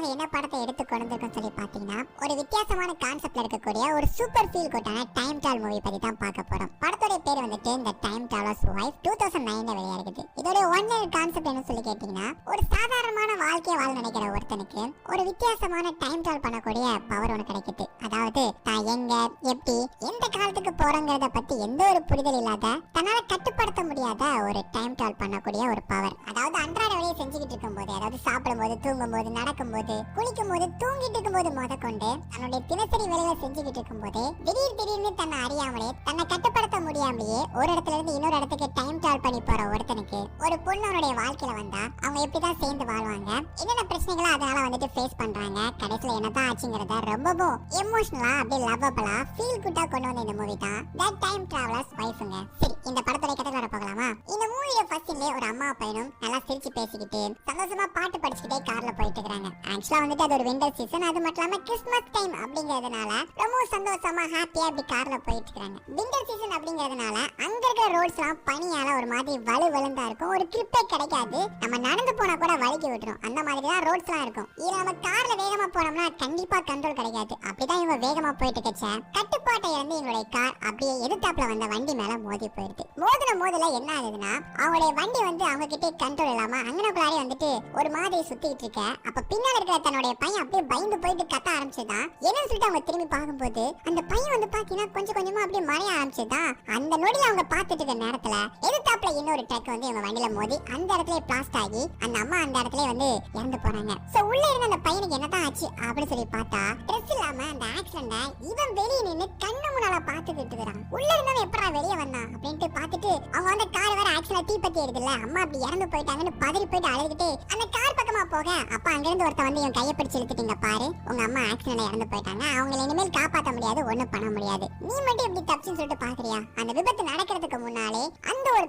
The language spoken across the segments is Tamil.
உங்களுக்காக என்ன படத்தை எடுத்து கொண்டிருக்கோம் சொல்லி பாத்தீங்கன்னா ஒரு வித்தியாசமான கான்செப்ட்ல இருக்கக்கூடிய ஒரு சூப்பர் ஃபீல் கூட்டான டைம் டால் மூவி பத்தி தான் பார்க்க போறோம். படத்தோட பேர் வந்துட்டு இந்த time traveller's wife two thousand நைன்ல வெளியாகுது இதோட ஒன் இயர் கான்செப்ட் என்ன சொல்லி கேட்டீங்கன்னா ஒரு சாதாரணமான வாழ்க்கையை வாழ நினைக்கிற ஒருத்தனுக்கு ஒரு வித்தியாசமான டைம் டால் பண்ணக்கூடிய பவர் ஒன்று கிடைக்குது. அதாவது எங்க எப்படி எந்த காலத்துக்கு போறோங்கிறத பத்தி எந்த ஒரு புரிதல் இல்லாத தன்னால கட்டுப்படுத்த முடியாத ஒரு டைம் டிராவல் பண்ணக்கூடிய ஒரு பவர் அதாவது அன்றாட வேலையை செஞ்சுக்கிட்டு இருக்கும் போது அதாவது சாப்பிடும் போது தூங்கும் போது நடக்கும் போது குளிக்கும் போது தூங்கிட்டு இருக்கும் போது முத கொண்டு தன்னுடைய தினசரி வேலைகளை செஞ்சுக்கிட்டு இருக்கும் இருக்கும்போதே திடீர் திடீர்னு தன்னை அறியாமலே தன்னை கட்டுப்படுத்த முடியாமலேயே ஒரு இடத்துல இருந்து இன்னொரு இடத்துக்கு டைம் டிராவல் பண்ணி போற ஒருத்தனுக்கு ஒரு பொண்ணு அவனுடைய வாழ்க்கையில வந்தா அவங்க எப்படிதான் சேர்ந்து வாழ்வாங்க? என்னென்ன பிரச்சனைகளை அதனால வந்துட்டு ஃபேஸ் பண்றாங்க? கடைசியில என்னதான் ஆச்சுங்கிறத ரொம்பவும் எமோஷனலா அப்படி லவ்வபிளா ஃபீல் குட்டா கொண்டு வந்த இந்த மூவி தான். தட் டைம் டிராவலர்ஸ் வைஃப்ங்க சரி இந்த படத்துடைய கதை வர போகலாமா இந்த மூவிய ஃபர்ஸ்ட்லயே ஒரு அம்மா பையனும் நல்லா சிரிச்சு பேசிக்கிட்டு சந்தோஷமா பாட்டு படிச்சுக்கிட்டே கார்ல போயிட்டு இருக்காங்க ஆக்சுவலா வந்துட்டு அது ஒரு விண்டர் சீசன் அது மட்டும் இல்லாம கிறிஸ்மஸ் டைம் அப்படிங்கறதுனால ரொம்ப சந்தோஷமா ஹாப்பியா அப்படி கார்ல போயிட்டு இருக்காங்க விண்டர் சீசன் அப்படிங்கறதுனால அங்க இருக்கிற ரோட்ஸ் எல்லாம் பனியால ஒரு மாதிரி வலு வலுந்தா இருக்கும். ஒரு கிரிப்பே கிடைக்காது. நம்ம நடந்து போனா கூட வலிக்கு விட்டுரும். அந்த மாதிரி தான் ரோட்ஸ் எல்லாம் இருக்கும். இது நம்ம கார்ல வேகமா போனோம்னா கண்டிப்பா கண்ட்ரோல் கிடைக்காது. அப்படிதான் இவங்க வேகமா போயிட்டு இருக்கச்ச. கட்டுப்பாட்டை இருந்து எங்களுடைய கார் அப்படியே எதிர்த்தாப்புல வந்த வண்டி மேல மோதி போயிடுது. மோதின மோதல என்ன ஆகுதுன்னா அவங்களுடைய வண்டி வந்து அவங்க கிட்டே கண்ட்ரோல் இல்லாம அங்கனக்குள்ளாரே வந்துட்டு ஒரு மாதிரி சுத்திட்டு இருக்க. அப்ப பின்னால இருக்கிற தன்னுடைய பையன் அப்படியே பயந்து போயிட்டு கத்த ஆரம்பிச்சுதான் என்னன்னு சொல்லிட்டு அவங்க திரும்பி பார்க்கும்போது அந்த பையன் வந்து பாத்தீங்கன்னா கொஞ்சம் கொஞ்சமா அப்படியே மறைய ஆரம்பிச்சுதான் அந்த நொடியில அவங்க பார்த்துட்டு இருந்த நேரத்துல எதிர்த்தாப்புல இன்னொரு ட்ரக் வந்து இவங்க வண்டியில மோதி அந்த இடத்துல பிளாஸ்ட் ஆகி அந்த அம்மா அந்த இடத்துல வந்து இறந்து போறாங்க. சோ உள்ள இருந்த அந்த பையனுக்கு என்னதான் ஆச்சு அப்படின்னு சொல்லி பார்த்தா ட்ரெஸ் இல்லாம அந்த ஆக்சிடென்ட இவன் வெளியே நின்று கண்ணு முன்னால பாத்துக்கிட்டு இருக்கிறான். உள்ள இருந்தவன் எப்படா வெளியே வந்தான் அப்படின்ட்டு பாத்துட்டு அவங்க வந்து கார் வேற ஆக்சிடென்ட் தீப்பத்தி எடுக்கல அம்மா அப்படி இறந்து போயிட்டாங்கன்னு பதறி போயிட்டு அழுதுட்டு அந்த கார் பக்கமா போக அப்ப அங்கிருந்து ஒருத்த வந்து இவன் கையை பிடிச்சு இழுத்துட்டீங்க பாரு உங்க அம்மா ஆக்சிடென்ட்ல இறந்து போயிட்டாங்க அவங்களை இனிமேல் காப்பாற்ற முடியாது ஒண்ணும் பண்ண முடியாது. நீ மட்டும் எப்படி தப்பிச்சுன்னு சொல்லிட்டு பாக்குறியா அந்த விபத்து நடக்கிறதுக்கு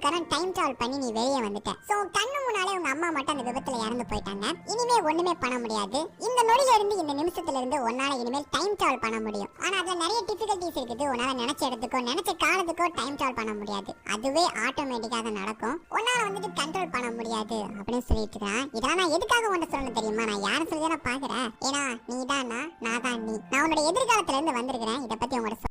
கரண்ட் டைம் டிராவல் பண்ணி நீ வெளியே வந்துட்ட. சோ கண்ணு முன்னாலே உங்க அம்மா மட்டும் அந்த விபத்துல இறந்து போயிட்டாங்க. இனிமே ஒண்ணுமே பண்ண முடியாது. இந்த நொடியில இருந்து இந்த நிமிஷத்துல இருந்து உன்னால இனிமேல் டைம் டிராவல் பண்ண முடியும். ஆனா அதுல நிறைய டிஃபிகல்டிஸ் இருக்குது. உன்னால நினைச்ச இடத்துக்கோ நினைச்ச காலத்துக்கோ டைம் டிராவல் பண்ண முடியாது. அதுவே ஆட்டோமேட்டிக்காக நடக்கும். உன்னால வந்துட்டு கண்ட்ரோல் பண்ண முடியாது அப்படின்னு சொல்லிட்டு இருக்கான் இதெல்லாம் நான் எதுக்காக உன்ன சொல்லணும் தெரியுமா? நான் யாரும் சொல்லி நான் பாக்குறேன் ஏன்னா நீ தான் நான் நான் தான் நீ. நான் உன்னோட எதிர்காலத்துல இருந்து வந்திருக்கிறேன். இதை பத்தி உங்களோட